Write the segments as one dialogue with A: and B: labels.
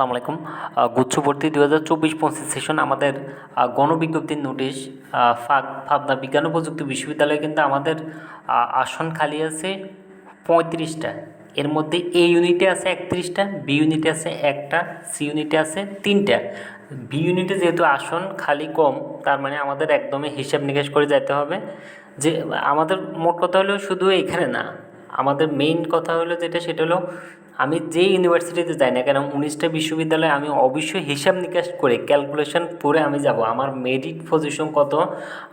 A: আসসালামু আলাইকুম। আহ, গুচ্ছবর্তী দু হাজার চব্বিশ পঁচিশ সেশন আমাদের গণবিজ্ঞপ্তির নোটিশ ফাগ- পাবনা বিজ্ঞান ও প্রযুক্তি বিশ্ববিদ্যালয়ে কিন্তু আমাদের আসন খালি আছে পঁয়ত্রিশটা। এর মধ্যে এ ইউনিটে আছে একত্রিশটা বি ইউনিটে আছে একটা সি ইউনিটে আছে তিনটা। বি ইউনিটে যেহেতু আসন খালি কম তার মানে আমাদের একদমই হিসাব নিকাশ করে যেতে হবে। যে আমাদের মোট কথা হলো শুধু এখানে না আমাদের মেইন কথা হলো যেটা, সেটা হলো আমি যে ইউনিভার্সিটিতে যাই না কেন, উনিশটা বিশ্ববিদ্যালয়ে আমি অবশ্যই হিসাব নিকাশ করে ক্যালকুলেশন করে আমি যাব। আমার মেরিট পজিশন কত,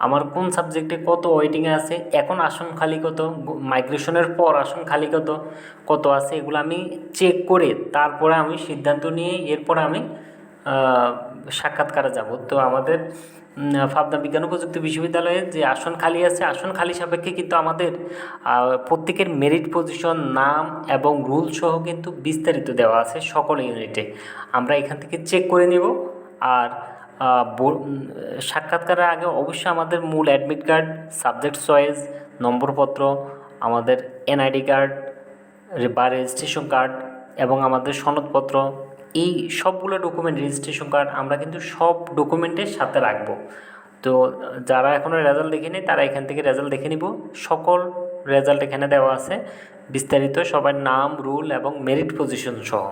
A: আমার কোন সাবজেক্টে কত ওয়েটিংয়ে আছে, এখন আসন খালি কত মাইগ্রেশনের পর আসন খালি কত কত আছে, এগুলো আমি চেক করে তারপরে আমি সিদ্ধান্ত নিয়ে এরপরে আমি সাক্ষাৎকারে যাব। তো আমাদের পাবনা বিজ্ঞান ও প্রযুক্তি বিশ্ববিদ্যালয়ে যে আসন খালি আছে, আসন খালি সাপেক্ষে কিন্তু আমাদের প্রত্যেকের মেরিট পজিশন নাম এবং রুল সহ কিন্তু বিস্তারিত দেওয়া আছে সকল ইউনিটে আমরা এখান থেকে চেক করে নেব আর সাক্ষাৎকারের আগে অবশ্যই আমাদের মূল অ্যাডমিট কার্ড সাবজেক্ট চয়েস নম্বরপত্র, আমাদের এনআইডি কার্ড বা রেজিস্ট্রেশন কার্ড এবং আমাদের সনদপত্র এই সবগুলো ডকুমেন্ট রেজিস্ট্রেশন কার্ড আমরা কিন্তু সব ডকুমেন্টের সাথে রাখব। তো, যারা এখনও রেজাল্ট দেখেনি, তারা এখান থেকে রেজাল্ট দেখে নিব। সকল রেজাল্ট এখানে দেওয়া আছে। বিস্তারিত সবার নাম রুল এবং মেরিট পজিশন সহ।